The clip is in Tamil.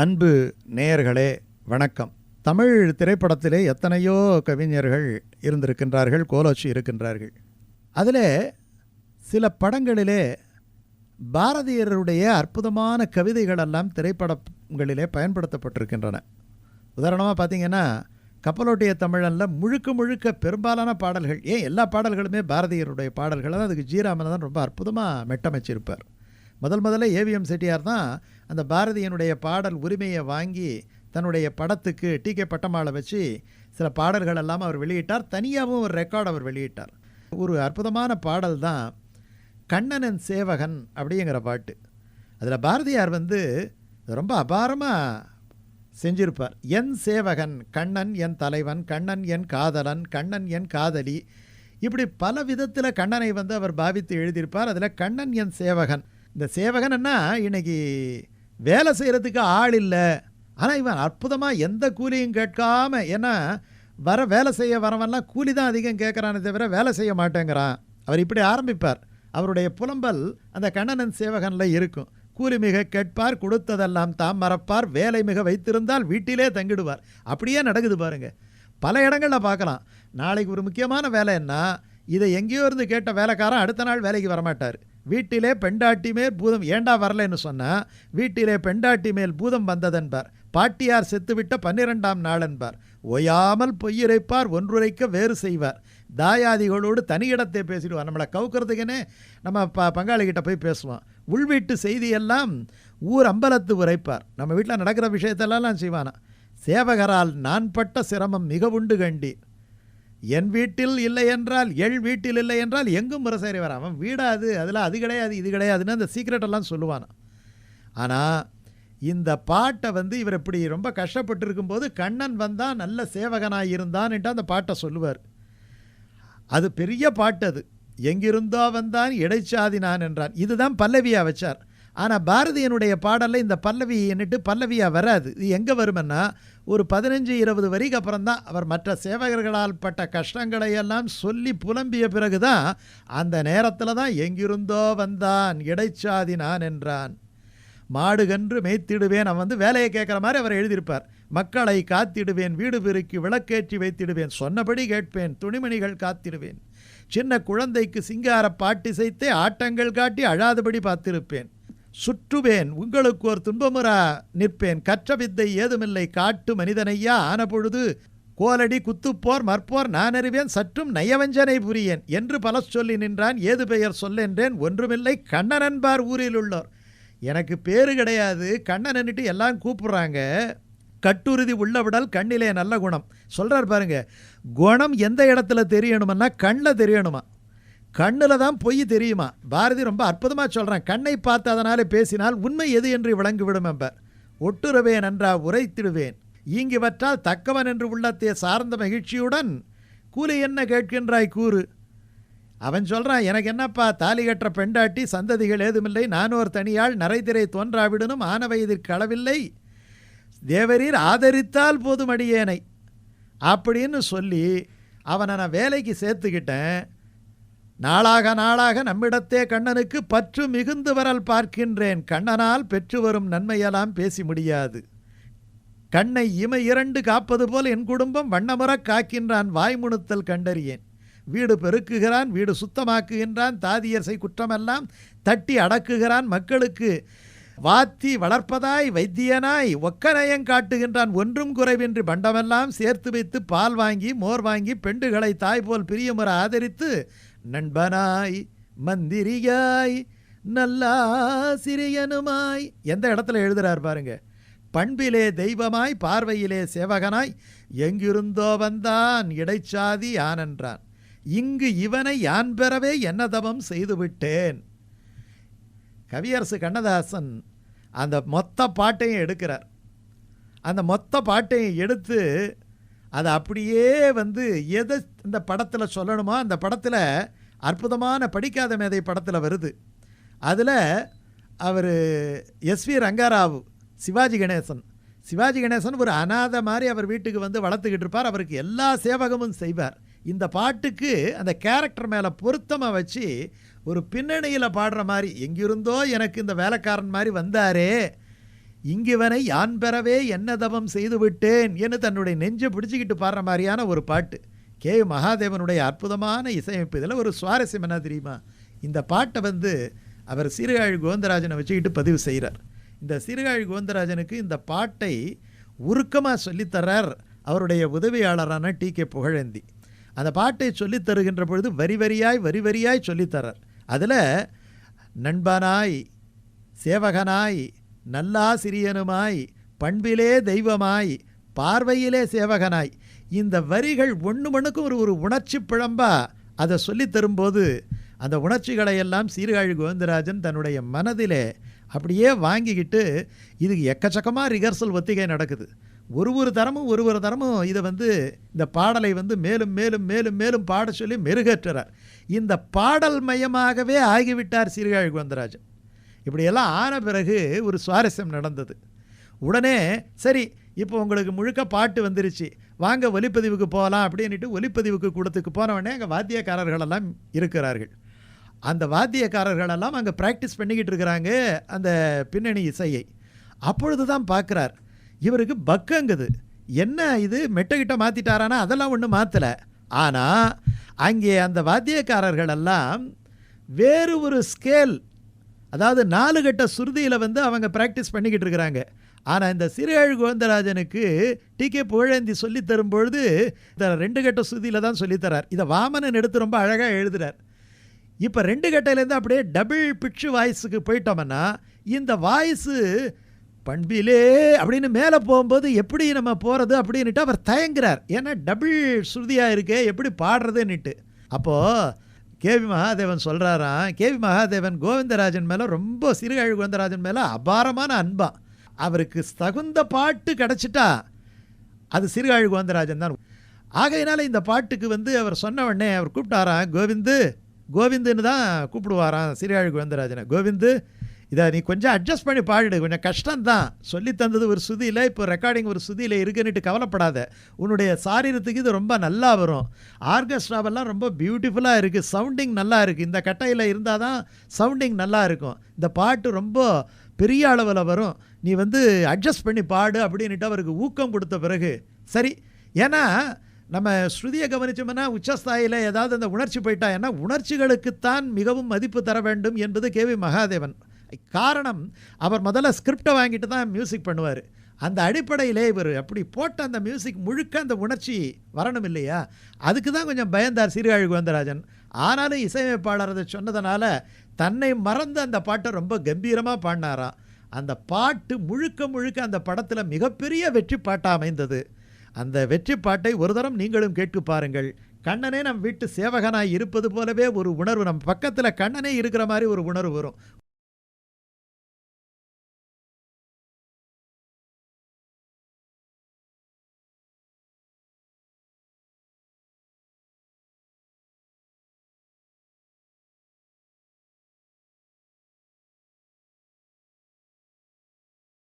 அன்பு நேயர்களே வணக்கம். தமிழ் திரைப்படத்திலே எத்தனையோ கவிஞர்கள் இருந்திருக்கின்றார்கள் கோலோச்சி இருக்கின்றார்கள். அதில் சில படங்களிலே பாரதியருடைய அற்புதமான கவிதைகளெல்லாம் திரைப்படங்களிலே பயன்படுத்தப்பட்டிருக்கின்றன. உதாரணமாக பார்த்தீங்கன்னா கப்பலோட்டிய தமிழனில் முழுக்க முழுக்க பெரும்பாலான பாடல்கள் ஏன் எல்லா பாடல்களுமே பாரதியருடைய பாடல்கள் தான் அதுக்கு ஜீராமன் தான் ரொம்ப அற்புதமாக மெட்டமைச்சிருப்பார். முதல் முதல்ல ஏவிஎம் செட்டியார் தான் அந்த பாரதியனுடைய பாடல் உரிமையை வாங்கி தன்னுடைய படத்துக்கு டி கே பட்டமாலை வச்சு சில பாடல்கள் எல்லாம் அவர் வெளியிட்டார். தனியாகவும் ஒரு ரெக்கார்டு அவர் வெளியிட்டார். ஒரு அற்புதமான பாடல் தான் கண்ணனன் சேவகன் அப்படிங்கிற பாட்டு. அதில் பாரதியார் வந்து ரொம்ப அபாரமாக செஞ்சிருப்பார். என் சேவகன் கண்ணன் என் தலைவன் கண்ணன் என் காதலன் கண்ணன் என் காதலி இப்படி பல விதத்தில் கண்ணனை வந்து அவர் பாவித்து எழுதியிருப்பார். அதில் கண்ணன் என் சேவகன் இந்த சேவகன்னா இன்னைக்கு வேலை செய்கிறதுக்கு ஆள் இல்லை. ஆனால் இவன் அற்புதமாக எந்த கூலியும் கேட்காம ஏன்னா வர வேலை செய்ய வரவன்லாம் கூலி தான் அதிகம் கேட்குறானே தவிர வேலை செய்ய மாட்டேங்கிறான். அவர் இப்படி ஆரம்பிப்பார். அவருடைய புலம்பல் அந்த கண்ணனன் சேவகனில் இருக்கும். கூலி மிக கேட்பார் கொடுத்ததெல்லாம் தாம் மறப்பார் வேலை மிக வைத்திருந்தால் வீட்டிலே தங்கிடுவார். அப்படியே நடக்குது பாருங்கள் பல இடங்களில் பார்க்கலாம். நாளைக்கு ஒரு முக்கியமான வேலை என்ன? இதை எங்கேயோ இருந்து கேட்ட வேலைக்காரன் அடுத்த நாள் வேலைக்கு வரமாட்டார். வீட்டிலே பெண்டாட்டி மேல் பூதம் ஏண்டா வரலைன்னு சொன்னால் வீட்டிலே பெண்டாட்டி மேல் பூதம் வந்ததென்பார். பாட்டியார் செத்துவிட்ட பன்னிரெண்டாம் நாள் என்பார் ஒயாமல் பொய்யுரைப்பார் ஒன்றுரைக்க வேறு செய்வார். தாயாதிகளோடு தனியிடத்தை பேசிடுவார். நம்மளை கவுக்கிறதுக்குன்னே நம்ம ப பங்காளிகிட்ட போய் பேசுவோம். உள்வீட்டு செய்தியெல்லாம் ஊர் அம்பலத்து உரைப்பார். நம்ம வீட்டில் நடக்கிற விஷயத்தெல்லாம் செய்வானா சேவகரால் நான் பட்ட சிரமம் மிக உண்டு கண்டீர் என் வீட்டில் இல்லை என்றால் எள் வீட்டில் இல்லை என்றால் எங்கும் முரசேறி வர அவன் வீடாது அதில் அது கிடையாது இது கிடையாதுன்னு அந்த சீக்ரெட் எல்லாம் ஆனால் இந்த பாட்டை வந்து இவர் இப்படி ரொம்ப கஷ்டப்பட்டு இருக்கும்போது கண்ணன் வந்தால் நல்ல சேவகனாக இருந்தான்ட்டு அந்த பாட்டை சொல்லுவார். அது பெரிய பாட்டு அது. எங்கிருந்தோ வந்தான் இடைச்சாதி நான் என்றான். இதுதான் பல்லவியாக வச்சார். ஆனால் பாரதியனுடைய பாடலில் இந்த பல்லவி என்னட்டு பல்லவியாக வராது. இது எங்கே வருமென்னா ஒரு பதினஞ்சு இருபது வரிக்கு அப்புறம் தான் அவர் மற்ற சேவகர்களால் பட்ட கஷ்டங்களை எல்லாம் சொல்லி புலம்பிய பிறகு தான் அந்த நேரத்தில் தான் எங்கிருந்தோ வந்தான் இடைச்சாதி நான் என்றான். மாடுகன்று மேய்த்திடுவேன் அவன் வந்து வேலையை கேட்குற மாதிரி அவர் எழுதியிருப்பார். மக்களை காத்திடுவேன் வீடு பெருக்கி விளக்கேற்றி வைத்திடுவேன் சொன்னபடி கேட்பேன் துணிமணிகள் காத்திடுவேன். சின்ன குழந்தைக்கு சிங்கார பாட்டிசைத்தே ஆட்டங்கள் காட்டி அழாதபடி பார்த்திருப்பேன். சுற்றுவேன் உங்களுக்கு ஒரு துன்பமுறா நிற்பேன். கற்ற வித்தை ஏதுமில்லை காட்டு மனிதனையா ஆன பொழுது கோலடி குத்துப்போர் மற்போர் நான் அறிவேன் சற்றும் நயவஞ்சனை புரியேன். என்று பல சொல்லி நின்றான் ஏது பெயர் சொல்லென்றேன் ஒன்றுமில்லை கண்ணனன்பார் ஊரில் உள்ளோர். எனக்கு பேரு கிடையாது கண்ணனன்னுட்டு எல்லாம் கூப்பிடுறாங்க கட்டுறுதி உள்ளவிடல் கண்ணிலே நல்ல குணம். சொல்கிறார் பாருங்க குணம் எந்த இடத்துல தெரியணுமன்னா கண்ணில் தெரியணுமா? கண்ணில் தான் பொய் தெரியுமா? பாரதி ரொம்ப அற்புதமாக சொல்கிறான் கண்ணை பார்த்ததனாலே பேசினால் உண்மை எது என்று விளங்கிவிடும் என்பர். ஒட்டுறவேன் என்றா உரைத்திடுவேன். ஈங்கிவற்றால் தக்கவன் என்று உள்ளத்தை சார்ந்த மகிழ்ச்சியுடன் கூலி என்ன கேட்கின்றாய் கூறு? அவன் சொல்கிறான் எனக்கு என்னப்பா தாலி கற்ற பெண்டாட்டி சந்ததிகள் ஏதுமில்லை. நானோர் தனியாள் நரைதிரை தோன்றாவிடனும் ஆன வயதிற்கு அளவில்லை. தேவரீர் ஆதரித்தால் போதும் அடியேனை. அப்படின்னு சொல்லி அவனை நான் வேலைக்கு சேர்த்துக்கிட்டேன். நாளாக நாளாக நம்மிடத்தே கண்ணனுக்கு பற்று மிகுந்து வரல் பார்க்கின்றேன். கண்ணனால் பெற்று வரும் நன்மையெல்லாம் பேசி முடியாது. கண்ணை இமை இரண்டு காப்பது போல் என் குடும்பம் வண்ணமுறக் காக்கின்றான் வாய்முணுத்தல் கண்டறியேன். வீடு பெருக்குகிறான் வீடு சுத்தமாக்குகின்றான் தாதியர்சை குற்றமெல்லாம் தட்டி அடக்குகிறான் மக்களுக்கு. வாத்தி வளர்ப்பதாய் வைத்தியனாய் ஒக்கநயம் காட்டுகின்றான் ஒன்றும் குறைவின்றி பண்டமெல்லாம் சேர்த்து வைத்து பால் வாங்கி மோர் வாங்கி பெண்டுகளை தாய் போல் பிரியமுறை ஆதரித்து நண்பனாய் மந்திரியாய் நல்லாசிரியனுமாய். எந்த இடத்துல எழுதுறார் பாருங்க. பண்பிலே தெய்வமாய் பார்வையிலே சேவகனாய் எங்கிருந்தோ வந்தான் இடைச்சாதி யானென்றான். இங்கு இவனை யான் பெறவே என்ன தவம் செய்துவிட்டேன். கவியரசு கண்ணதாசன் அந்த மொத்த பாட்டையும் எடுக்கிறார். அந்த மொத்த பாட்டையும் எடுத்து அதை அப்படியே வந்து எதை இந்த படத்தில் சொல்லணுமோ அந்த படத்தில் அற்புதமான படிக்காத மேதை படத்தில் வருது. அதில் அவர் எஸ்வி ரங்காராவ் சிவாஜி கணேசன். சிவாஜி கணேசன் ஒரு அனாதை மாதிரி அவர் வீட்டுக்கு வந்து வளர்த்துக்கிட்டு இருப்பார். அவருக்கு எல்லா சேவகமும் செய்வார். இந்த பாட்டுக்கு அந்த கேரக்டர் மேலே பொருத்தமாக வச்சு ஒரு பின்னணியில் பாடுற மாதிரி எங்கிருந்தோ எனக்கு இந்த வேலைக்காரன் மாதிரி வந்தாரே இங்கிவனை யான் பெறவே என்ன தவம் செய்து விட்டேன் என்று தன்னுடைய நெஞ்சை பிடிச்சிக்கிட்டு பாடுற மாதிரியான ஒரு பாட்டு. கே. மகாதேவனுடைய அற்புதமான இசையமைப்பு. இதில் ஒரு சுவாரஸ்யம் என்ன தெரியுமா? இந்த பாட்டை வந்து அவர் சீர்காழி கோவந்தராஜனை வச்சுக்கிட்டு பதிவு செய்கிறார். இந்த சீர்காழி கோவந்தராஜனுக்கு இந்த பாட்டை உருக்கமாக சொல்லித்தர்றார் அவருடைய உதவியாளரான டி. கே. புகழேந்தி. அந்த பாட்டை சொல்லித் தருகின்ற பொழுது வரி வரியாய் வரி வரியாய் சொல்லித்தர்றார் அதில் நண்பனாய் சேவகனாய் நல்லாசிரியனுமாய் பண்பிலே தெய்வமாய் பார்வையிலே சேவகனாய். இந்த வரிகள் ஒன்று மணுக்கும் ஒரு ஒரு உணர்ச்சி பிழம்பா அதை சொல்லித் தரும்போது அந்த உணர்ச்சிகளை எல்லாம் சீர்காழி கோவிந்தராஜன் தன்னுடைய மனதிலே அப்படியே வாங்கிக்கிட்டு இது எக்கச்சக்கமாக ரிகர்சல் ஒத்திகை நடக்குது. ஒரு ஒரு தரமும் ஒரு ஒரு தரமும் இதை வந்து இந்த பாடலை வந்து மேலும் மேலும் மேலும் மேலும் பாட சொல்லி மெருகேற்றுறார். இந்த பாடல் மயமாகவே ஆகிவிட்டார் சீர்காழி கோவிந்தராஜன். இப்படியெல்லாம் ஆன பிறகு ஒரு சுவாரஸ்யம் நடந்தது. உடனே சரி இப்போ உங்களுக்கு முழுக்க பாட்டு வந்துருச்சு. வாங்க ஒலிப்பதிவுக்கு போகலாம் அப்படின்ட்டு ஒலிப்பதிவுக்கு கூடத்துக்கு போனவொடனே அங்கே வாத்தியக்காரர்களெல்லாம் இருக்கிறார்கள். அந்த வாத்தியக்காரர்களெல்லாம் அங்கே ப்ராக்டிஸ் பண்ணிக்கிட்டு இருக்கிறாங்க அந்த பின்னணி இசையை. அப்பொழுது தான் பார்க்குறார் இவருக்கு பக்கங்குது. என்ன இது? மெட்டகிட்ட மாற்றிட்டாரானா அதெல்லாம் ஒன்றும் மாற்றலை ஆனால் அங்கே அந்த வாத்தியக்காரர்களெல்லாம் வேறு ஒரு ஸ்கேல் அதாவது நாலு கட்ட சுருதியில் வந்து அவங்க ப்ராக்டிஸ் பண்ணிக்கிட்டு இருக்கிறாங்க. ஆனால் இந்த சிறுகழு கோவிந்தராஜனுக்கு டி கே புகழேந்தி சொல்லித் தரும்பொழுது இந்த ரெண்டு கட்ட சுருதியில் தான் சொல்லித்தரார் இதை வாமனன் எடுத்து ரொம்ப அழகாக எழுதுறார். இப்போ ரெண்டு கட்டையிலேருந்து அப்படியே டபுள் பிட்சு வாய்ஸுக்கு போயிட்டோம்னா இந்த வாய்ஸு பண்பிலே அப்படின்னு மேலே போகும்போது எப்படி நம்ம போகிறது அப்படின்ட்டு அவர் தயங்குறார். ஏன்னா டபுள் ஸ்ருதியாக இருக்கே எப்படி பாடுறதுன்னுட்டு. அப்போது கேவி மகாதேவன் சொல்கிறாராம் கேவி மகாதேவன் கோவிந்தராஜன் மேலே ரொம்ப சிறுகழி கோவிந்தராஜன் மேலே அபாரமான அன்பா. அவருக்கு தகுந்த பாட்டு கிடச்சிட்டா அது சிறுகாழி கோவிந்தராஜன் தான். ஆகையினால இந்த பாட்டுக்கு வந்து அவர் சொன்ன உடனே அவர் கூப்பிட்டாராம் கோவிந்து கோவிந்துன்னு தான் கூப்பிடுவாராம் சிறுகாழி கோவிந்தராஜனை கோவிந்து இதை நீ கொஞ்சம் அட்ஜஸ்ட் பண்ணி பாடிடு. கொஞ்சம் கஷ்டம்தான். சொல்லி தந்தது ஒரு சுதியில் இப்போ ரெக்கார்டிங் ஒரு சுதியில் இருக்குன்னுட்டு கவலைப்படாத. உன்னுடைய சாரீரத்துக்கு இது ரொம்ப நல்லா வரும். ஆர்கெஸ்ட்ராவெல்லாம் ரொம்ப பியூட்டிஃபுல்லாக இருக்குது சவுண்டிங் நல்லா இருக்குது இந்த கட்டையில் இருந்தால் தான் சவுண்டிங் நல்லா இருக்கும். இந்த பாட்டு ரொம்ப பெரிய அளவில் வரும். நீ வந்து அட்ஜஸ்ட் பண்ணி பாடு அப்படின்ட்டு அவருக்கு ஊக்கம் கொடுத்த பிறகு. சரி. ஏன்னா நம்ம ஸ்ருதியை கவனிச்சோம்னா உச்சஸ்தாயில் ஏதாவது அந்த உணர்ச்சி போயிட்டா ஏன்னா உணர்ச்சிகளுக்குத்தான் மிகவும் மதிப்பு தர வேண்டும் என்பது கேவி மகாதேவன். காரணம் அவர் முதல்ல ஸ்கிரிப்டை வாங்கிட்டு தான் மியூசிக் பண்ணுவார். அந்த அடிப்படையிலே இவர் அப்படி போட்ட அந்த மியூசிக் முழுக்க அந்த உணர்ச்சி வரணும் இல்லையா? அதுக்கு தான் கொஞ்சம் பயந்தார் சீர்காழி கோவிந்தராஜன் ஆனாலும் இசையமைப்பாளர் அதை சொன்னதுனால தன்னை மறந்து அந்த பாட்டை ரொம்ப கம்பீரமாக பாடினாராம் அந்த பாட்டு முழுக்க முழுக்க அந்த படத்தில் மிகப்பெரிய வெற்றி பாட்டாக அமைந்தது. அந்த வெற்றி பாட்டை ஒரு தரம் நீங்களும் கேட்டு பாருங்கள். கண்ணனே நம் வீட்டு சேவகனாய் இருப்பது போலவே ஒரு உணர்வு. நம்ம பக்கத்தில் கண்ணனே இருக்கிற மாதிரி ஒரு உணர்வு வரும்.